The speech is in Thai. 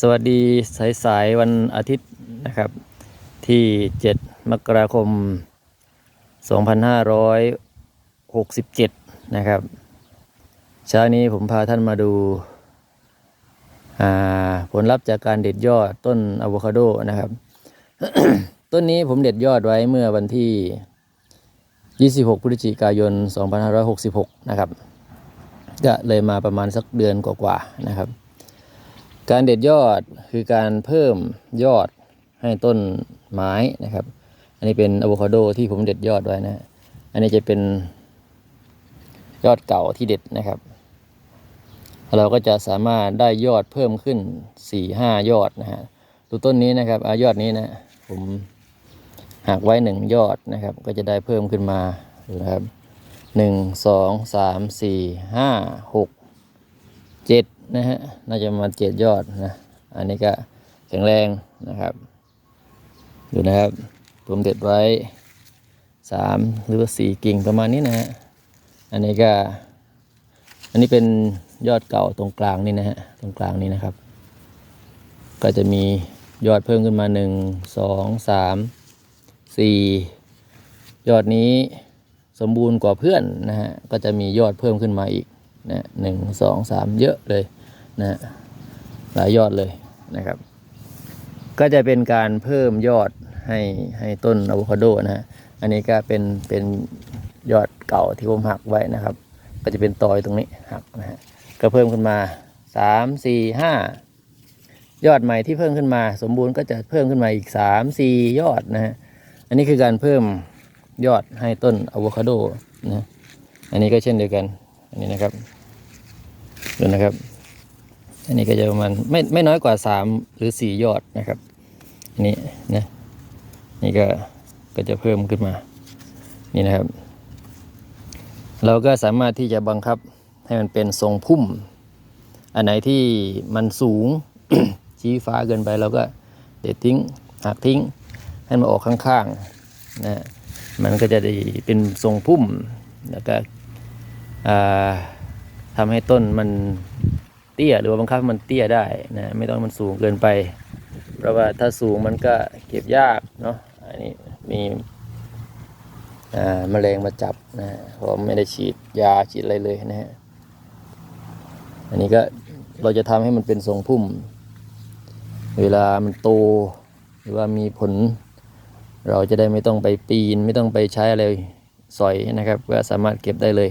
สวัสดีสายๆวันอาทิตย์นะครับ ที่ 7 มกราคม 2567 นะครับ เช้านี้ผมพาท่านมาดูาผลลัพธ์จากการเด็ดยอดต้นอะโวคาโดนะครับ ต้นนี้ผมเด็ดยอดไว้เมื่อวันที่ 26 พฤศจิกายน 2566 นะครับ ก็เลยมาประมาณสักเดือนกว่าๆนะครับ การเด็ดยอดคือการเพิ่มยอดให้ต้นไม้นะครับ อันนี้เป็นอะโวคาโดที่ผมเด็ดยอดไว้นะ อันนี้จะเป็นยอดเก่าที่เด็ดนะครับ เราก็จะสามารถได้ยอดเพิ่มขึ้นสี่ห้ายอดนะฮะดูต้นนี้นะครับอายอดนี้นะ ผมหักไว้หนึ่งยอดนะครับ ก็จะได้เพิ่มขึ้นมานะครับหนึ่งสองสามสี่ห้าหกเจ็ด นะฮะน่าจะมาเจ็ดยอดนะอันนี้ก็แข็งแรงนะครับดูนะครับผมเด็ดไว้สามหรือว่าสี่กิ่งประมาณนี้นะฮะอันนี้ก็ อันนี้เป็นยอดเก่าตรงกลางนี่นะฮะตรงกลางนี้นะครับ ก็จะมียอดเพิ่มขึ้นมาหนึ่งสองสามสี่ยอดนี้สมบูรณ์กว่าเพื่อนนะฮะก็จะมียอดเพิ่มขึ้นมาอีก นะหนึ่งสองสามเยอะเลยนะฮะหลายยอดเลยนะครับ ก็จะเป็นการเพิ่มยอดให้ให้ต้นอะโวคาโดนะฮะอันนี้ก็เป็นเป็นยอดเก่าที่ผมหักไว้นะครับ ก็จะเป็นตอยตรงนี้หักนะฮะก็เพิ่มขึ้นมาสามสี่ห้ายอดใหม่ที่เพิ่มขึ้นมา สมบูรณ์ก็จะเพิ่มขึ้นมาอีกสามสี่ยอดนะฮะอันนี้คือการเพิ่มยอดให้ต้นอะโวคาโดนะอันนี้ก็เช่นเดียวกัน อันนี้นะครับดูนะครับ อันนี้ก็จะประมาณไม่ไม่น้อยกว่าสามหรือสี่ยอดนะครับ อันนี้นะนี่ก็ก็จะเพิ่มขึ้นมา นี่นะครับ เราก็สามารถที่จะบังคับให้มันเป็นทรงพุ่ม อันไหนที่มันสูงชี้ฟ้าเกินไปเราก็เด็ดทิ้งหักทิ้ง ให้มันออกข้างๆนะมันก็จะได้เป็นทรงพุ่มแล้วก็ อ่าทำให้ต้นมันเตี้ยหรือว่าบังคับมันเตี้ยได้นะไม่ต้องมันสูงเกินไป เพราะว่าถ้าสูงมันก็เก็บยากเนาะอันนี้มีอ่าแมลงมาจับนะฮะเพราะไม่ได้ฉีดยาฉีดอะไรเลยนะฮะอันนี้ก็เราจะทำให้มันเป็นทรงพุ่ม เวลามันโตหรือว่ามีผล เราจะได้ไม่ต้องไปปีน ไม่ต้องไปใช้อะไรสอยนะครับก็สามารถเก็บได้เลย